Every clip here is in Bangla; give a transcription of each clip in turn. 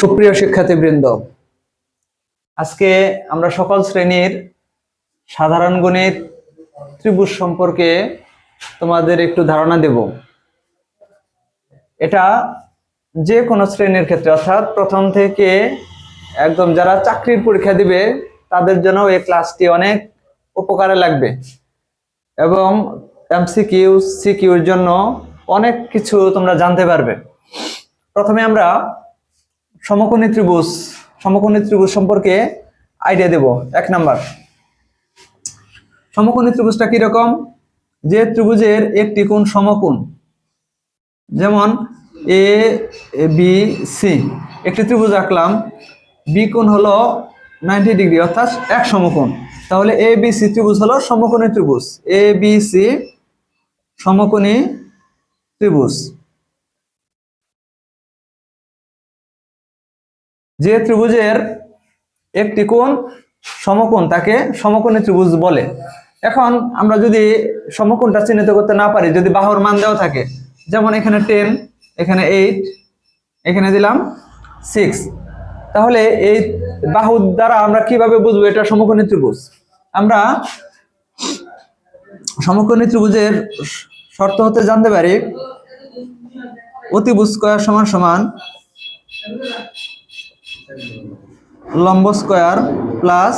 সুপ্রিয় শিক্ষার্থীবৃন্দ, আজকে আমরা সকল শ্রেণির সাধারণ গণিত ত্রিভুজ সম্পর্কে তোমাদের একটু ধারণা দেব। এটা যে কোনো শ্রেণির ক্ষেত্রে, অর্থাৎ প্রথম থেকে একদম যারা চাকরির পরীক্ষা দিবে, তাদের জন্য এই ক্লাসটি অনেক উপকারে লাগবে এবং এমসিকিউ, সিকিউর জন্য অনেক কিছু তোমরা জানতে পারবে। প্রথমে আমরা সমকোণী ত্রিভুজ সমকোণী ত্রিভুজ সম্পর্কে আইডিয়া দেব, এক নাম্বার। সমকোণী ত্রিভুজটা কীরকম যে ত্রিভুজের একটি কোণ সমকোণ। যেমন এ বি সি একটি ত্রিভুজ আঁকলাম বি কোণ হলো নাইনটি ডিগ্রি অর্থাৎ এক সমকোণ। তাহলে এ বি সি ত্রিভুজ হলো সমকোণী ত্রিভুজ। এ বি সি সমকোণী ত্রিভুজ। যে ত্রিভুজের একটি কোণ সমকোণ, তাকে সমকোণী ত্রিভুজ বলে। এখন আমরা যদি সমকোণটা চিহ্নিত করতে না পারি, যদি বাহুর মান দেওয়া থাকে, যেমন এখানে টেন এখানে এইট এখানে দিলাম সিক্স তাহলে এই বাহু দ্বারা আমরা কীভাবে বুঝব এটা সমকোণী ত্রিভুজ? আমরা সমকোণী ত্রিভুজের শর্ত হতে জানতে পারি, অতিভুজ স্কয়ার সমান সমান লম্ব স্কয়ার প্লাস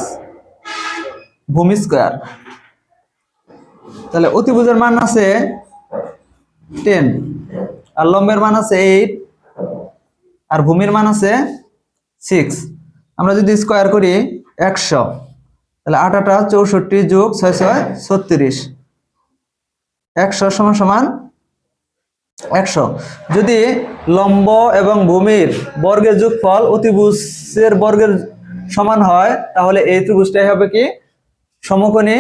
ভূমি স্কয়ার। তাহলে অতিভুজের মান আছে টেন, আর লম্বের মান আছে এইট, আর ভূমির মান আছে সিক্স। আমরা যদি স্কোয়ার করি একশো, তাহলে আট আটা চৌষট্টি যোগ ছয় ছয় ছত্রিশ। একশো সমান সমান একশো। যদি লম্ব এবং ভূমির বর্গের যোগফল অতিভুজের বর্গের সমান হয়, তাহলে এই ত্রিভুজটাই হবে কি? সমকোণী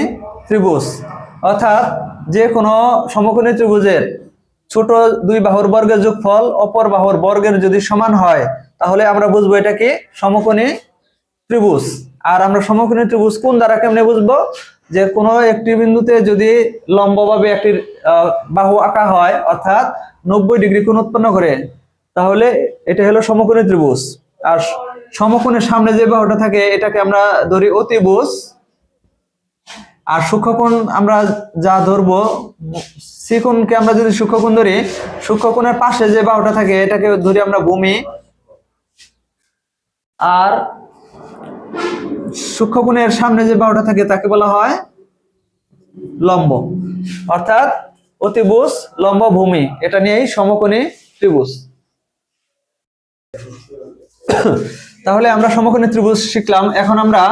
ত্রিভুজ। অর্থাৎ যে কোনো সমকোণী ত্রিভুজের ছোট দুই বাহুর বর্গের যোগফল অপর বাহুর বর্গের যদি সমান হয়, তাহলে আমরা বুঝব এটা কি? সমকোণী ত্রিভুজ। আর আমরা সমকোণী ত্রিভুজ কোন দ্বারা কেমনে বুঝব? যে কোনো একটি বিন্দুতে যদি লম্বভাবে একটি বাহু আঁকা হয়, অর্থাৎ নব্বই ডিগ্রি কোণ উৎপন্ন করে, তাহলে এটা হলো সমকোণী ত্রিভুজ। আর সমকোণের সামনে যে বাহুটা থাকে, এটাকে আমরা ধরি অতিভুজ। আর সূক্ষ্মকোণ আমরা যা ধরবো, সিকোণকে আমরা যদি সূক্ষ্মকোণ ধরি, সূক্ষ্মকোণের পাশে যে বাহুটা থাকে এটাকে ধরি আমরা ভূমি। আর সূক্ষ্মকোণের সামনে যে বাহুটা থাকে, তাকে বলা হয় লম্ব। অর্থাৎ অতিভুজ লম্ব ভূমি এটা নিয়েই সমকোণী ত্রিভুজ। তাহলে আমরা সমকোণী ত্রিভুজ শিখলাম। এখন আমরা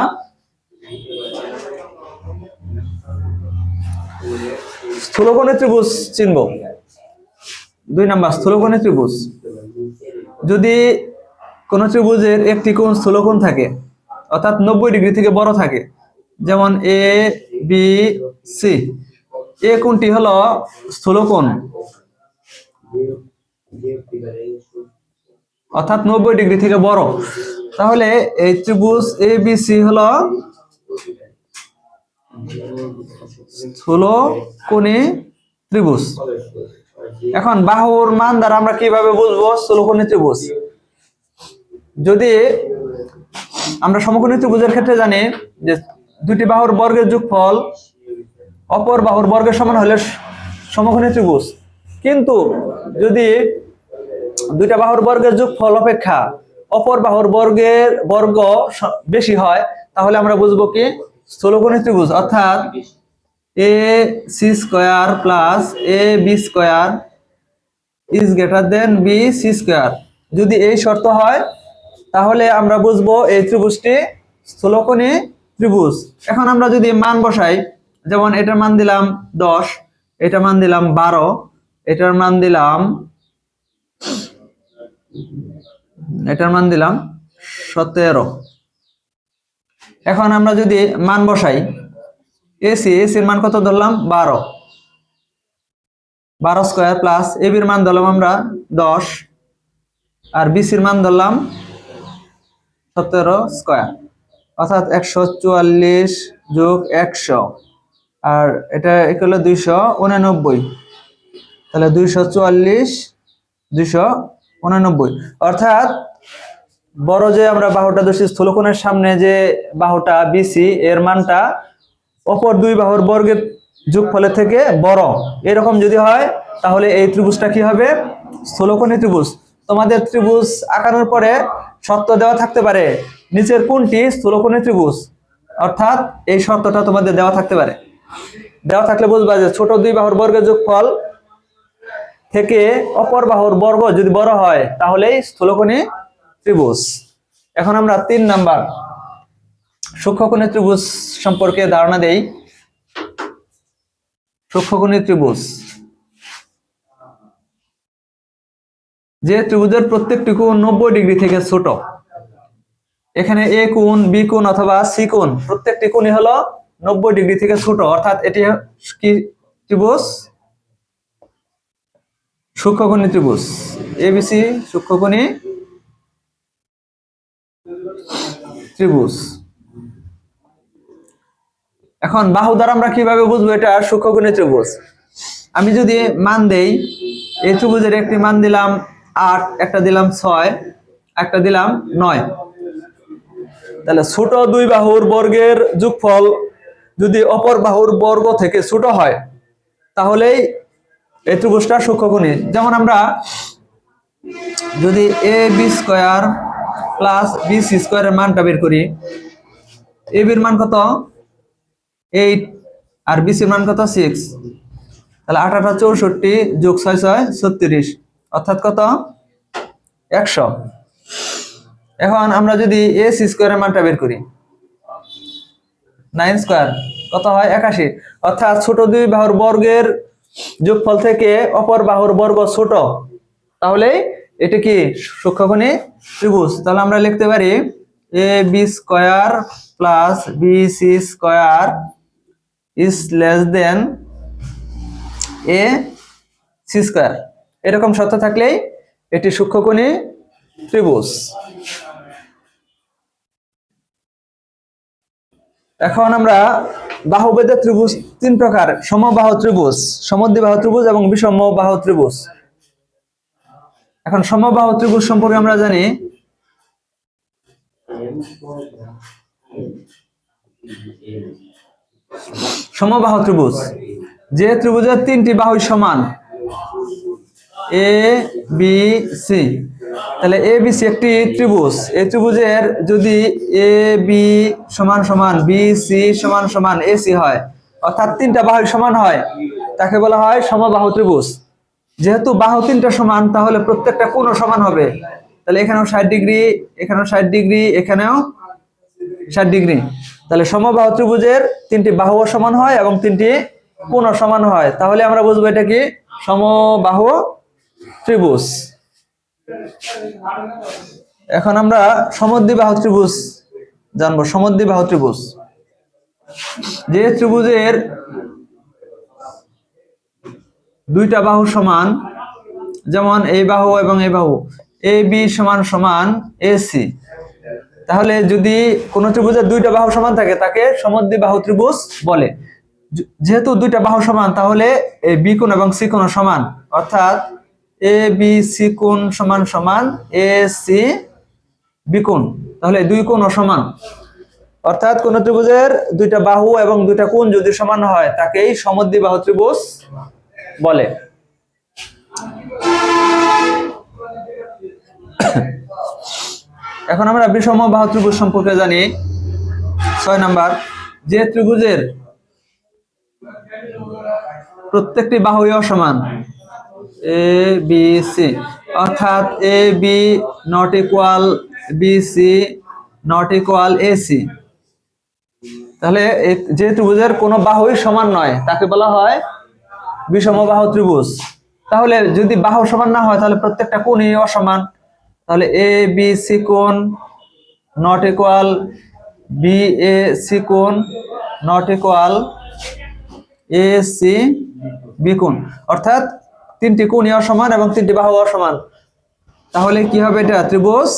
স্থূলকোণী ত্রিভুজ চিনব। দুই নাম্বার, স্থূলকোণী ত্রিভুজ। যদি কোন ত্রিভুজের একটি কোণ স্থূলকোণ থাকে অর্থাৎ নব্বই ডিগ্রি থেকে বড় থাকে। যেমন এ বি সি এ কোণটি হলো স্থূলকোণ? অর্থাৎ নব্বই ডিগ্রি থেকে বড়। তাহলে এই ত্রিভুজ এ বি সি হলো স্থূলকোণী ত্রিভুজ। এখন বাহুর মান দ্বারা আমরা কীভাবে বুঝব স্থূলকোণী ত্রিভুজ? যদি আমরা সমকোণী ত্রিভুজের ক্ষেত্রে জানি যে দুটি বাহুর বর্গের যোগফল অপর বাহুর বর্গের সমান হলে সমকোণী ত্রিভুজ কিন্তু যদি দুইটা বাহুর বর্গের যোগফল অপেক্ষা অপর বাহুর বর্গের বর্গ বেশি হয়, তাহলে আমরা বুঝব কি? স্থূলকোণী ত্রিভুজ অর্থাৎ A C square plus A B square is greater than B C square. যদি এই শর্ত হয় তাহলে আমরা বুঝব এই ত্রিভুজটি স্থূলকোণী ত্রিভুজ। এখন আমরা যদি মান বসাই, যেমন এটার মান দিলাম দশ, এটার মান দিলাম বারো, এটার মান দিলাম, এটার মান দিলাম সতেরো। এখন আমরা যদি মান বসাই, এসি, এসির মান কত ধরলাম? বারো। বারো স্কোয়ার প্লাস এবির মান ধরলাম আমরা দশ, আর বিসির মান ধরলাম সতেরো স্কোয়ার। অর্থাৎ একশো চুয়াল্লিশ যোগ একশো। আর এটা এগুলো দুইশো উনানব্বই। তাহলে দুইশো চুয়াল্লিশ, দুইশো উনানব্বই। অর্থাৎ বড় যে আমরা বাহুটা ধরছি স্থূলকোণের সামনে যে বাহুটা বিসি এর মানটা অপর দুই বাহুর বর্গের যোগফলের থেকে বড়। এরকম যদি হয়, তাহলে এই ত্রিভুজটা কি হবে? স্থূলকোণী ত্রিভুজ। তোমাদের ত্রিভুজ আঁকানোর পরে শর্ত দেওয়া থাকতে পারে। নিচের কোনটি? স্থূলকোণী ত্রিভুজ। অর্থাৎ এই শর্তটা তোমাদের দেওয়া থাকতে পারে। দেওয়া থাকলে বুঝবা যে ছোট দুই বাহুর বর্গের যোগফল থেকে অপর বাহুর বর্গ যদি বড় হয়, তাহলেই স্থূলকোণী ত্রিভুজ। এখন আমরা তিন নাম্বার সূক্ষ্মকোণী ত্রিভুজ সম্পর্কে ধারণা দেই। সূক্ষ্মকোণী ত্রিভুজ। যে ত্রিভুজের প্রত্যেকটি কোণ নব্বই ডিগ্রি থেকে ছোট। এখানে এ কোণ, বি কোণ অথবা সি কোণ, প্রত্যেকটি কোণই হলো নব্বই ডিগ্রি থেকে ছোট। অর্থাৎ এটি কি ত্রিভুজ? সূক্ষ্মকোণী ত্রিভুজ। এবিসি সূক্ষ্মকোণী ত্রিভুজ। এখন বাহু দ্বারা আমরা কীভাবে বুঝব এটা সূক্ষ্মকোণী ত্রিভুজ? আমি যদি মান দেই, এই ত্রিভুজের একটি মান দিলাম আট, একটা দিলাম ছয়, একটা দিলাম নয়। তাহলে ছোট দুই বাহুর বর্গের যোগফল যদি অপর বাহুর বর্গ থেকে ছোট হয়, তাহলেই এই ত্রিভুজটা সূক্ষ্মকোণী। যেমন আমরা যদি A B square plus B C স্কোয়ারের মানটা বের করি এ বির মান কত? এইট আর বি সির মান কত? সিক্স তাহলে আটা চৌষট্টি যোগ ছয় ছয়, ছত্রিশ। অর্থাৎ কত? একশো। এখন আমরা যদি এ সি স্কোয়ারের মানটা বের করি। নাইন স্কোয়ার কত হয়? একাশি। অর্থাৎ ছোট দুই বাহুর বর্গের যোগফল থেকে অপর বাহুর বর্গ ছোট। তাহলে এটা কি? সূক্ষ্মকোণী ত্রিভুজ। তাহলে আমরা লিখতে পারি A B square plus B C square is less than A C square এরকম সত্য থাকলেই এটি সূক্ষ্মকোণী ত্রিভুজ। এখন আমরা বাহুবেদের ত্রিভুজ, তিন প্রকার, সমবাহু ত্রিভুজ, সমদ্বিবাহু ত্রিভুজ এবং বিষমবাহু ত্রিভুজ। এখন সমবাহু ত্রিভুজ সম্পর্কে আমরা জানি। সমবাহু ত্রিভুজ, যে ত্রিভুজের তিনটি বাহু সমান। এ বি সি তাহলে এ বি সি একটি ত্রিভুজ। এই ত্রিভুজের যদি এ বি সমান সমান বি সি সমান সমান এ সি হয়, অর্থাৎ তিনটা বাহু সমান হয়, তাকে বলা হয় সমবাহু ত্রিভুজ। যেহেতু বাহু তিনটা সমান, তাহলে প্রত্যেকটা কোণ সমান হবে। তাহলে এখানেও ষাট ডিগ্রি, এখানেও ষাট ডিগ্রি, এখানেও ষাট ডিগ্রি। তাহলে সমবাহু ত্রিভুজের তিনটি বাহু সমান হয় এবং তিনটি কোণ সমান হয়। তাহলে আমরা বুঝব এটা কি? সমবাহু ত্রিভুজ। এখন আমরা সমদ্বিবাহু ত্রিভুজ জানব, সমদ্বিবাহু ত্রিভুজ। যে ত্রিভুজের দুইটা বাহু সমান, যেমন এই বাহু এবং এই বাহু, এ, বি সমান সমান এ, সি। তাহলে যদি কোন ত্রিভুজের দুইটা বাহু সমান থাকে, তাকে সমদ্বিবাহু ত্রিভুজ বলে। যেহেতু দুইটা বাহু সমান, তাহলে বি কোণ এবং সি কোণ সমান। অর্থাৎ এ বি সি কোণ সমান সমান এ সি বি কোণ। তাহলে দুই কোণ সমান অর্থাৎ কোন ত্রিভুজের দুইটা বাহু এবং দুইটা কোণ যদি সমান হয়, তাকেই সমদ্বিবাহু ত্রিভুজ বলে। এখন আমরা বিষম বাহু ত্রিভুজ সম্পর্কে জানি। ছয় নাম্বার, যে ত্রিভুজের প্রত্যেকটি বাহুই অসমান। এ বি সি অর্থাৎ A B not equal B C not equal A C তাহলে যে ত্রিভুজের কোনো বাহুই সমান নয়, তাকে বলা হয় বিষমবাহু ত্রিভুজ। তাহলে যদি বাহু সমান না হয়, তাহলে প্রত্যেকটা কোণই অসমান। তাহলে এ বি সি কোণ not equal B A C কোণ not equal A C B কোণ। অর্থাৎ তিনটি কোণই অসমান এবং তিনটি বাহু অসমান তাহলে কি হবে এটা? ত্রিভুজ।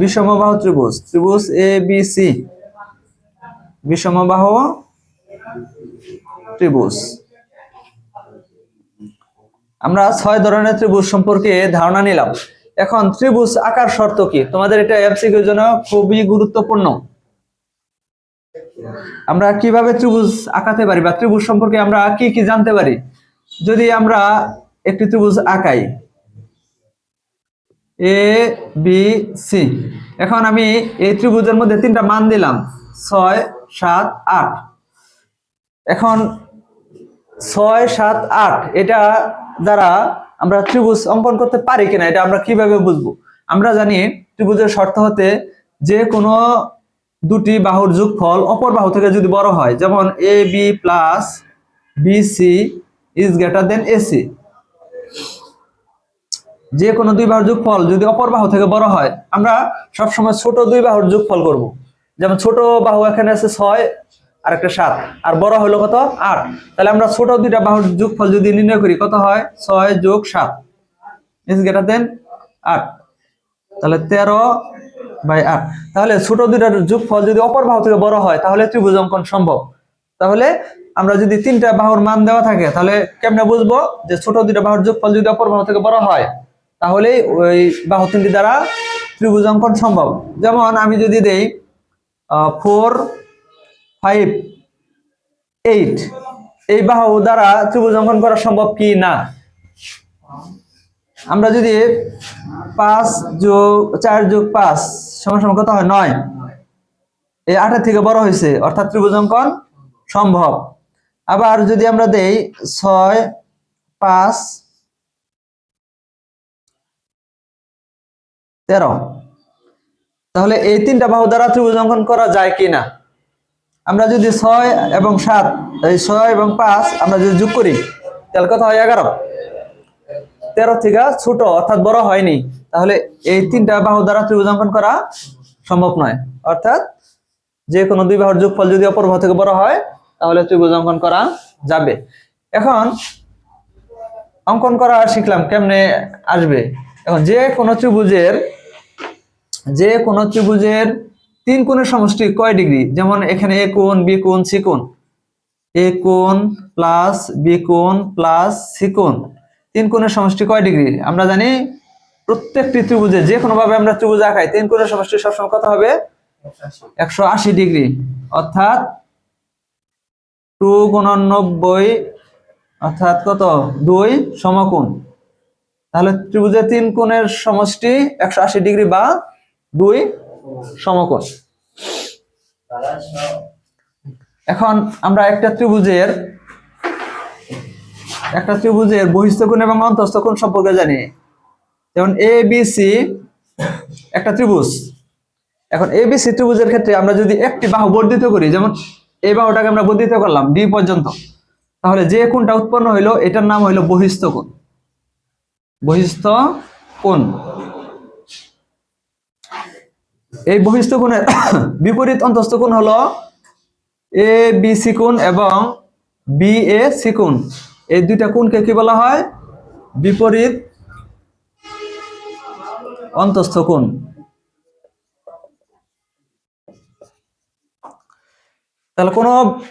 বিষমবাহু ত্রিভুজ। ত্রিভুজ এ বি সি বিষমবাহু ত্রিভুজ। আমরা ছয় ধরনের ত্রিভুজ সম্পর্কে ধারণা নিলাম। এখন ত্রিভুজ আকার শর্ত কি? তোমাদের এটা এমসিকিউর জন্য খুবই গুরুত্বপূর্ণ। আমরা কীভাবে ত্রিভুজ আঁকাতে পারি বা ত্রিভুজ সম্পর্কে আমরা কি কি জানতে পারি? যদি আমরা একটি ত্রিভুজ আঁকাই এ বি সি এখন আমি এই ত্রিভুজের মধ্যে তিনটা মান দিলাম, ছয়, সাত, আট। এখন ছয়, সাত, আট, এটা দ্বারা আমরা ত্রিভুজ অঙ্কন করতে পারি কিনা, এটা আমরা কীভাবে বুঝব? আমরা জানি ত্রিভুজের শর্ত হতে যে কোনো দুটি বাহুর যোগফল অপর বাহু থেকে যদি বড় হয়, যেমন A B plus BC is greater than AC যে কোনো দুই বাহুর যোগফল যদি অপর বাহু থেকে বড় হয়, আমরা সবসময় ছোট দুই বাহুর যোগফল করব। যেমন ছোট বাহু এখানে আছে ছয় আর একটা সাত, আর বড় হলো কত? আট। তাহলে আমরা ছোট দুইটা বাহুর যোগফল যদি নির্ণয় করি, কত হয়? ছয় যোগ সাত ইজ গ্রেটার দেন আট। তাহলে তেরো বাই আট তাহলে ছোট দুইটার যোগফল যদি অপর বাহু থেকে বড় হয়, তাহলে ত্রিভুজ অঙ্কন সম্ভব। তাহলে আমরা যদি তিনটা বাহুর মান দেওয়া থাকে, তাহলে কেমনে বুঝব যে ছোট দুইটা বাহুর যোগফল যদি অপর বাহু থেকে বড় হয় তাহলে ওই বাহু তিনটি দ্বারা ত্রিভুজ অঙ্কন সম্ভব। যেমন আমি যদি দেই ফোর ফাইভ এইট এই বাহু দ্বারা ত্রিভুজ অঙ্কন করা সম্ভব কি না? আমরা যদি পাঁচ যোগ, চার যোগ পাঁচ সমান কত হয়? নয়। এই আটের থেকে বড় হয়েছে, অর্থাৎ ত্রিভুজ অঙ্কন সম্ভব। আবার যদি আমরা দেই ছয়, পাঁচ, তেরো। তাহলে এই তিনটা বাহু দ্বারা ত্রিভুজ অঙ্কন করা যায় কি না আমরা যদি ছয় এবং সাত, এই ছয় এবং পাঁচ আমরা যদি যোগ করি, তাহলে কত হয়? এগারো। তেরো থেকে ছোট অর্থাৎ বড় হয়নি, তাহলে এই তিনটা বাহু দ্বারা ত্রিভুজ অঙ্কন করা সম্ভব নয়। অর্থাৎ যে কোনো দুই বাহুর যোগফল যদি অপর বাহু থেকে বড় হয়, তাহলে ত্রিভুজ অঙ্কন করা যাবে। এখন অঙ্কন করা শিখলাম কেমনে আসবে। এখন যে কোনো ত্রিভুজের, যে কোনো ত্রিভুজের তিন কোণের সমষ্টি কয় ডিগ্রি? যেমন এখানে এ কোণ, বি কোণ, সি কোণ। এ কোণ প্লাস বি কোণ প্লাস সি কোণ। তিন কোণের সমষ্টি কয় ডিগ্রি? আমরা জানি প্রত্যেকটি ত্রিভুজে যে কোনো ভাবে আমরা ত্রিভুজ আঁকাই, তিন কোণের সমষ্টি সবসময় কত হবে? একশো আশি ডিগ্রি। অর্থাৎ টু গুণানব্বই অর্থাৎ কত? দুই সমকোণ। তাহলে ত্রিভুজের তিন কোণের সমষ্টি একশো আশি ডিগ্রি বা দুই সমকোণ। এখন আমরা একটা ত্রিভুজের একটা ত্রিভুজের বহিস্থ এবং অন্তস্থ কোণ সম্পর্কে জানি। যেমন এ বি সি একটা ত্রিভুজ। এখন এ বি সি ত্রিভুজের ক্ষেত্রে আমরা যদি একটি বাহু বর্ধিত করি, যেমন এই বাহুটাকে আমরা বর্ধিত করলাম ডি পর্যন্ত, তাহলে যে কোণটা উৎপন্ন হইল, এটার নাম হইল বহিস্থ কোণ। বহিস্থ কোণ। এই বহিস্থ কোণের বিপরীত অন্তস্থ কোণ হলো এ বি সি কোণ এবং বি এ সি কোণ। এই দুইটা কোণকে কি বলা হয়? বিপরীত অন্তস্থ কোণ। তাহলে কোন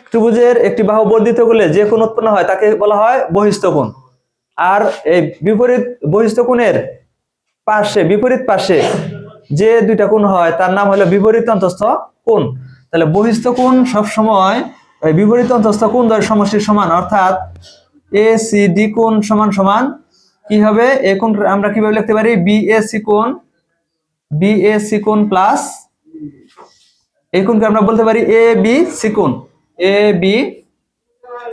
ত্রিভুজের একটি বাহু বর্ধিত করলে যে কোণ উৎপন্ন হয় তাকে বলা হয় বহিস্থ কোণ। আর এই বিপরীত বহিস্থ কোণের পাশে বিপরীত পাশে যে দুইটা কোণ হয়, তার নাম হলো বিপরীত অন্তস্থ কোণ। তাহলে বহিস্থ কোণ সবসময় বিপরীত অন্তস্থ কোণ দ্বয়ের সমষ্টির সমান, অর্থাৎ এ সি ডি কোণ সমান সমান কি হবে? এ কোণ আমরা কীভাবে লিখতে পারি? বি এ সি কোণ বি এ সি কোণ প্লাস এই কোণকে আমরা বলতে পারি এ বি সিকুন এ বি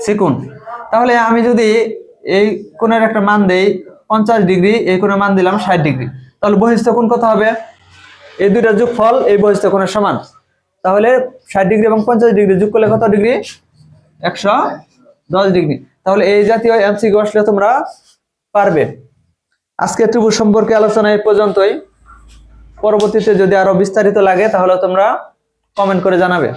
সিকুন তাহলে আমি যদি এই কোণের একটা মান দেই, পঞ্চাশ ডিগ্রি, এই কোণের মান দিলাম ষাট ডিগ্রি। তাহলে বহিস্থ কোণ কত হবে? এই দুইটা যোগফল এই বহিস্থ কোণের সমান। তাহলে ষাট ডিগ্রি এবং পঞ্চাশ ডিগ্রি যোগ করলে কত ডিগ্রি? একশো দশ ডিগ্রি। তাহলে এই জাতীয় এমসিকিউ আসলে তোমরা পারবে। আজকে ত্রিভুজ সম্পর্কে আলোচনা এই পর্যন্তই। পরবর্তীতে যদি আরও বিস্তারিত লাগে, তাহলে তোমরা কমেন্ট করে জানাবে।